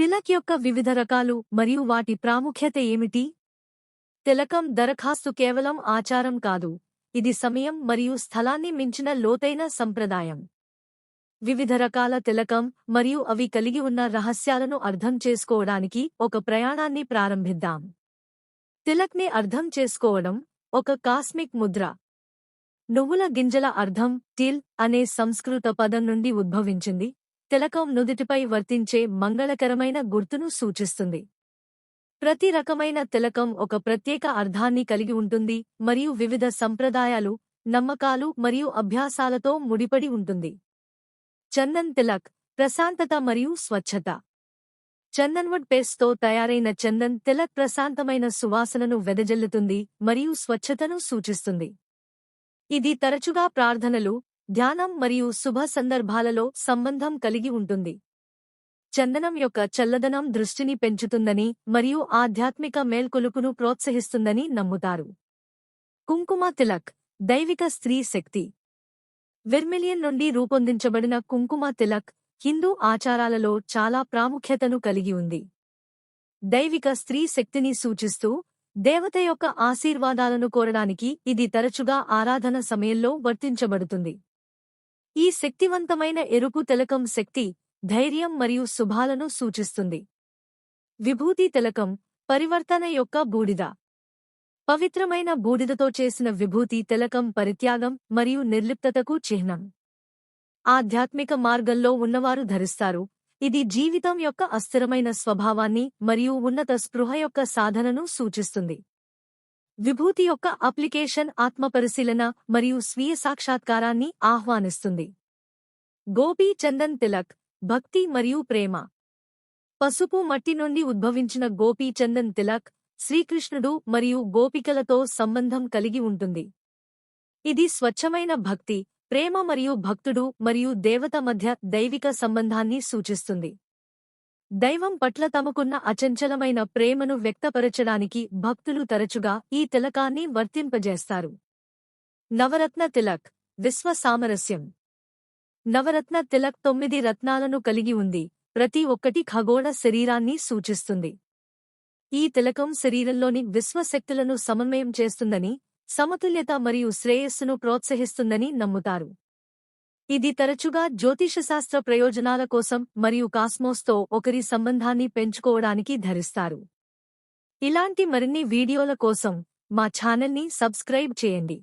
తిలక్ యొక్క వివిధ రకాలు మరియు వాటి ప్రాముఖ్యత ఏమిటి? తిలకం దరఖాస్తు కేవలం ఆచారం కాదు. ఇది సమయం మరియు స్థలాన్ని మించిన లోతైన సంప్రదాయం. వివిధ రకాల తిలకం మరియు అవి కలిగి ఉన్న రహస్యాలను అర్థం చేసుకోవడానికి ఒక ప్రయాణాన్ని ప్రారంభిద్దాం. తిలక్ని అర్థం చేసుకోవడం ఒక కాస్మిక్ ముద్ర. నువ్వుల గింజల అర్థం టిల్ అనే సంస్కృత పదం నుండి ఉద్భవించింది. తిలకం నుదిటిపై వర్తించే మంగళకరమైన గుర్తును సూచిస్తుంది. ప్రతి రకమైన తిలకం ఒక ప్రత్యేక అర్థాన్ని కలిగి ఉంటుంది మరియు వివిధ సంప్రదాయాలు నమ్మకాలు మరియు అభ్యాసాలతో ముడిపడి ఉంటుంది. చందన్ తిలక్ ప్రశాంతత మరియు స్వచ్ఛత. చందన్వుడ్ పేస్ట్తో తయారైన చందన్ తిలక్ ప్రశాంతమైన సువాసనను వెదజల్లుతుంది మరియు స్వచ్ఛతను సూచిస్తుంది. ఇది తరచుగా ప్రార్థనలు ధ్యానం మరియు శుభ సందర్భాలలో సంబంధం కలిగి ఉంటుంది. చందనం యొక్క చల్లదనం దృష్టిని పెంచుతుందని మరియు ఆధ్యాత్మిక మేల్కొలుపును ప్రోత్సహిస్తుందని నమ్ముతారు. కుంకుమ తిలక్ దైవిక స్త్రీ శక్తి. వెర్మిలియన్ నుండి రూపొందించబడిన కుంకుమ తిలక్ హిందూ ఆచారాలలో చాలా ప్రాముఖ్యతను కలిగి ఉంది. దైవిక స్త్రీ శక్తిని సూచిస్తూ దేవత యొక్క ఆశీర్వాదాలను కోరడానికి ఇది తరచుగా ఆరాధన సమయంలో వర్తించబడుతుంది. ఈ శక్తివంతమైన ఎరుపు తిలకం శక్తి ధైర్యం మరియు శుభాలను సూచిస్తుంది. విభూతి తిలకం పరివర్తన యొక్క బూడిద. పవిత్రమైన బూడిదతో చేసిన విభూతి తిలకం పరిత్యాగం మరియు నిర్లిప్తతకు చిహ్నం. ఆధ్యాత్మిక మార్గంలో ఉన్నవారు ధరిస్తారు. ఇది జీవితం యొక్క అస్థిరమైన స్వభావాన్ని మరియు ఉన్నత స్పృహ యొక్క సాధనను సూచిస్తుంది. విభూతి యొక్క అప్లికేషన్ ఆత్మపరిశీలన మరియు స్వీయ సాక్షాత్కారాన్ని ఆహ్వానిస్తుంది. గోపీ చందన్ తిలక్ భక్తి మరియు ప్రేమ. పసుపు మట్టి నుండి ఉద్భవించిన గోపీ చందన్ తిలక్ శ్రీకృష్ణుడు మరియు గోపికలతో సంబంధం కలిగి ఉంటుంది. ఇది స్వచ్ఛమైన భక్తి ప్రేమ మరియు భక్తుడు మరియు దేవత మధ్య దైవిక సంబంధాన్ని సూచిస్తుంది. దైవం పట్ల తమకున్న అచంచలమైన ప్రేమను వ్యక్తపరచడానికి భక్తులు తరచుగా ఈ తిలకాన్ని వర్తింపజేస్తారు. నవరత్న తిలక్ విశ్వ సామరస్యం. నవరత్న తిలక్ తొమ్మిది రత్నాలను కలిగి ఉంది ప్రతి ఒక్కటి ఖగోళ శరీరాన్ని సూచిస్తుంది. ఈ తిలకం శరీరంలోని విశ్వశక్తులను సమన్వయం చేస్తుందని సమతుల్యత మరియు శ్రేయస్సును ప్రోత్సహిస్తుందని నమ్ముతారు. ఇది తరచుగా జ్యోతిషశాస్త్ర ప్రయోజనాల కోసం మరియు కాస్మోస్తో ఒకరి సంబంధాన్ని పెంచుకోవడానికి ధరిస్తారు. ఇలాంటి మరిన్ని వీడియోల కోసం మా ఛానల్ని సబ్స్క్రైబ్ చేయండి.